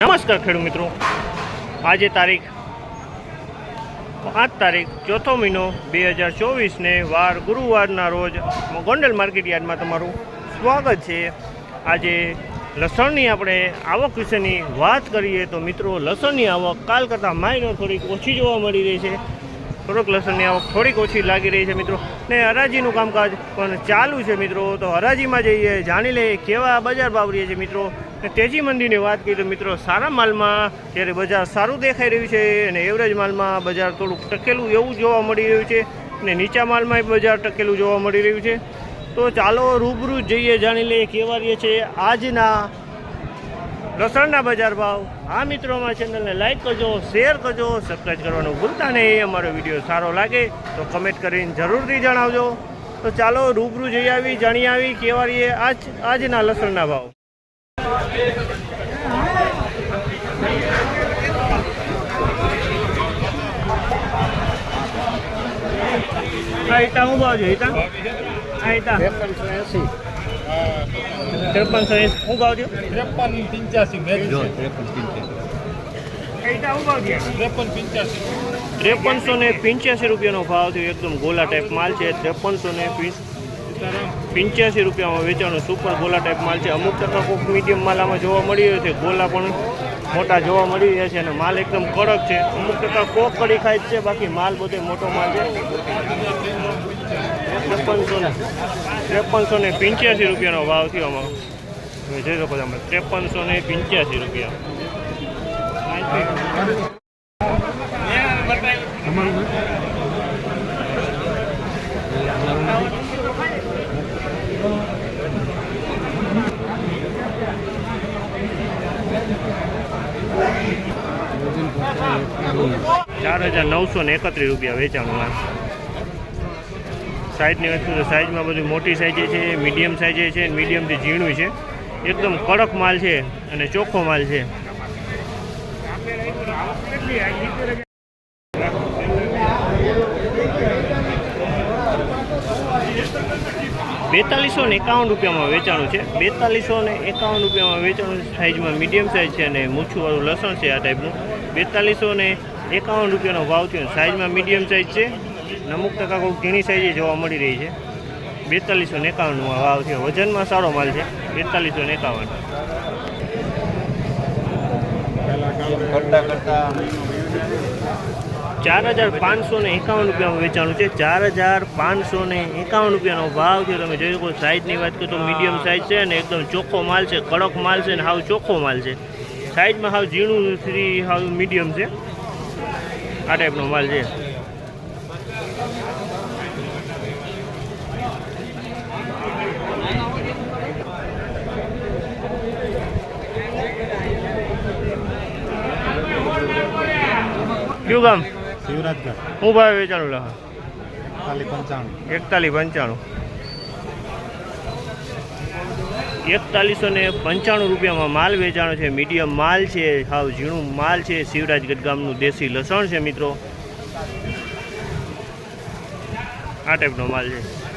નમસ્કાર ખેડૂત મિત્રો. આજે તારીખ પાંચ તારીખ, ચોથો મહિનો બે હજાર ચોવીસને વાર ગુરુવારના રોજ ગોંડલ માર્કેટ યાર્ડમાં તમારું સ્વાગત છે. આજે લસણની આપણે આવક વિશેની વાત કરીએ તો મિત્રો, લસણની આવક કાલ કરતાં માઇનો થોડીક ઓછી જોવા મળી રહી છે. થોડોક લસણની આવક થોડીક ઓછી લાગી રહી છે મિત્રો. ને હરાજીનું કામકાજ પણ ચાલુ છે મિત્રો. તો હરાજીમાં જઈએ, જાણી લઈએ કેવા બજાર ભાવ રહીએ છે મિત્રો. તેજી મંદીની વાત કરીએ તો મિત્રો સારા માલમાં જ્યારે બજાર સારું દેખાઈ રહ્યું છે અને એવરેજ માલમાં બજાર થોડુંક ટકેલું એવું જોવા મળી રહ્યું છે ને નીચા માલમાં બજાર ટકેલું જોવા મળી રહ્યું છે. તો ચાલો રૂબરૂ જઈએ, જાણી લઈએ કેવા રહીએ છે આજના લસણના બજાર ભાવ. આ મિત્રો, અમારા ચેનલને લાઇક કરજો, શેર કરજો સબસ્ક્રાઈબ કરવાનું ભૂલતા નહીં. અમારો વીડિયો સારો લાગે તો કમેન્ટ કરીને જરૂરથી જણાવજો. તો ચાલો રૂબરૂ જઈ આવી, જાણી આવી કેવા રહીએ આજ આજના લસણના ભાવ. આ ઈટા હું ભાવ છે ઈટા આ ઈટા ત્રેપનસો એસી. ત્રેપનસો એંસી. હું ભાવ છે. ત્રેપન પંચ્યાસી. ભાવ છે ત્રેપન પંચ્યાસી. ત્રેપનસો ને પંચ્યાસી રૂપિયાનો ભાવ થયો. એકદમ ગોલા ટાઈપ માલ છે. ત્રેપનસો ને પંચ્યાસી રૂપિયામાં વેચાણો સુપર ગોલા ટાઈપ માલ છે. અમુક ટકા કોક મીડિયમ માલ આમાં જોવા મળી રહ્યો છે. ગોલા પણ મોટા જોવા મળી રહ્યા છે અને માલ એકદમ કડક છે. અમુક ટકા કોક કડી ખાય છે. બાકી માલ બધો મોટો માલ છે. ત્રેપનસો ને ત્રેપનસો ને પંચ્યાસી રૂપિયાનો ભાવ થયો અમારો તમે જોઈ શકો તમે ત્રેપનસો ને પંચ્યાસી રૂપિયા. ચાર હજાર નવસો ને એકત્રીસ રૂપિયા વેચાણું માલ સાઈઝની વસ્તુ તો સાઈઝમાં બધું મોટી સાઈઝ છે, મીડિયમ સાઈઝ છે મીડિયમથી ઝીણું છે. એકદમ કડક માલ છે અને ચોખ્ખો માલ છે. બેતાલીસો ને એકાવન રૂપિયામાં વેચાણું છે. બેતાલીસો ને એકાવન રૂપિયામાં વેચાણું છે. સાઈઝમાં મીડિયમ સાઈઝ છે અને મૂછુંવાળું લસણ છે આ ટાઈપનું બેતાલીસો ને એકાવન રૂપિયાનો ભાવ થયો. સાઇઝમાં મીડિયમ સાઈઝ છે. અમુક ટકા કોઈ ઘીણી સાઇઝે જોવા મળી રહી છે. બેતાલીસો ને એકાવનનો ભાવ થયો. વજનમાં સારો માલ છે. બેતાલીસો ને એકાવન. ચાર હજાર પાંચસો ને એકાવન રૂપિયામાં વેચાણું છે. ચાર હજાર પાંચસો ને એકાવન રૂપિયાનો ભાવ છે તમે જોઈ શકો સાઈઝની વાત કરો તો મીડિયમ સાઇઝ છે અને એકદમ ચોખ્ખો માલ છે. કડક માલ છે અને હાવ ચોખ્ખો માલ છે. સાઈઝમાં હાવ ઝીણું શ્રી હાવ મીડિયમ છે. આ ટાઈપનો માલ છે. કયું ગામ? શિવરાજગઢ. હું ભાવે વેચાણું લખા પંચાણું. એકતાલીસ પંચાણું. એકતાલીસો ને પંચાણું રૂપિયામાં માલ વેચાણો છે. મીડિયમ માલ છે, હાવ ઝીણું માલ છે. શિવરાજગઢ ગામનું દેશી લસણ છે, મિત્રો. આ ટાઈપનો માલ છે.